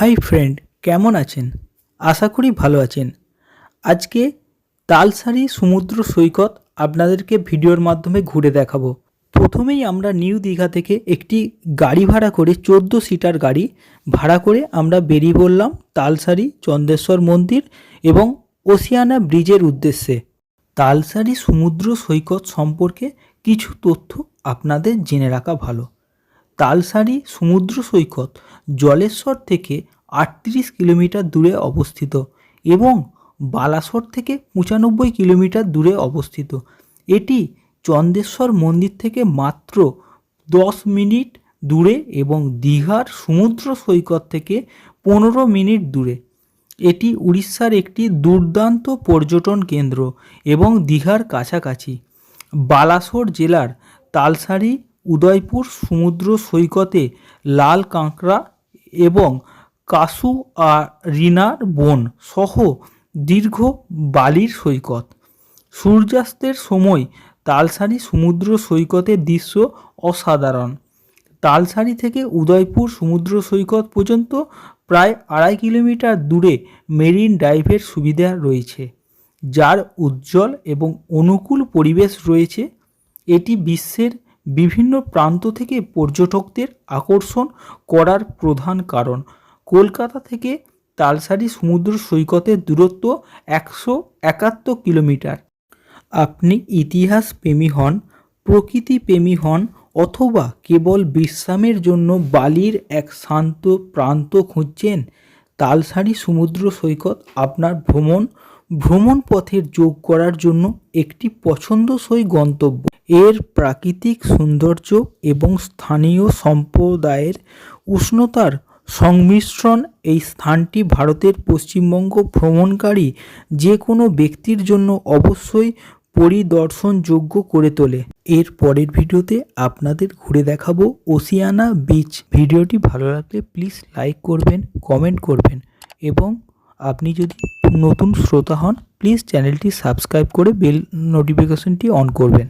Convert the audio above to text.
Hi friend, কেমন আছেন? আশা করি ভালো আছেন। আজকে তালসারি সমুদ্র সৈকত আপনাদেরকে ভিডিওর মাধ্যমে ঘুরে দেখাবো। প্রথমেই আমরা নিউ দীঘা থেকে একটি গাড়ি ভাড়া করে চোদ্দ সিটার গাড়ি ভাড়া করে আমরা বেরিয়ে পড়লাম তালসারি চন্দ্রেশ্বর মন্দির এবং ওসিয়ানা ব্রিজের উদ্দেশ্যে। তালসারি সমুদ্র সৈকত সম্পর্কে কিছু তথ্য আপনাদের জেনে রাখা ভালো। তালসারি সমুদ্র সৈকত জলেশ্বর থেকে আটত্রিশ কিলোমিটার দূরে অবস্থিত এবং বালাসর থেকে পঁচানব্বই কিলোমিটার দূরে অবস্থিত। এটি চন্দেশ্বর মন্দির থেকে মাত্র দশ মিনিট দূরে এবং দীঘার সমুদ্র সৈকত থেকে পনেরো মিনিট দূরে। এটি উড়িষ্যার একটি দুর্দান্ত পর্যটন কেন্দ্র এবং দীঘার কাছাকাছি। বালাসোর জেলার তালসারি উদয়পুর সমুদ্র সৈকতে লাল কাঁকড়া এবং কাসু আর রিনার বন সহ দীর্ঘ বালির সৈকত। সূর্যাস্তের সময় তালসারি সমুদ্র সৈকতের দৃশ্য অসাধারণ। তালসারি থেকে উদয়পুর সমুদ্র সৈকত পর্যন্ত প্রায় আড়াই কিলোমিটার দূরে মেরিন ড্রাইভের সুবিধা রয়েছে, যার উজ্জ্বল এবং অনুকূল পরিবেশ রয়েছে। এটি বিশ্বের বিভিন্ন প্রান্ত থেকে পর্যটকদের আকর্ষণ করার প্রধান কারণ। কলকাতা থেকে তালসারি সমুদ্র সৈকতের দূরত্ব একশো একাত্তর কিলোমিটার। আপনি ইতিহাস প্রেমী হন প্রকৃতি প্রেমী হন অথবা কেবল বিশ্রামের জন্য বালির এক শান্ত প্রান্ত খুঁজছেন, তালসারি সমুদ্র সৈকত আপনার ভ্রমণ ভ্রমণ পথের যোগ করার জন্য একটি পছন্দসই গন্তব্য। এর প্রাকৃতিক সৌন্দর্য এবং স্থানীয় সম্প্রদায়ের উষ্ণতার সংমিশ্রণ এই স্থানটি ভারতের পশ্চিমবঙ্গ ভ্রমণকারী যে কোনো ব্যক্তির জন্য অবশ্যই পরিদর্শনযোগ্য করে তোলে। এর পরের ভিডিওতে আপনাদের ঘুরে দেখাবো ওসিয়ানা বিচ। ভিডিওটি ভালো লাগলে প্লিজ লাইক করবেন, কমেন্ট করবেন এবং আপনি যদি নতুন শ্রোতা হন প্লিজ চ্যানেলটি সাবস্ক্রাইব করে বেল নোটিফিকেশনটি অন করবেন।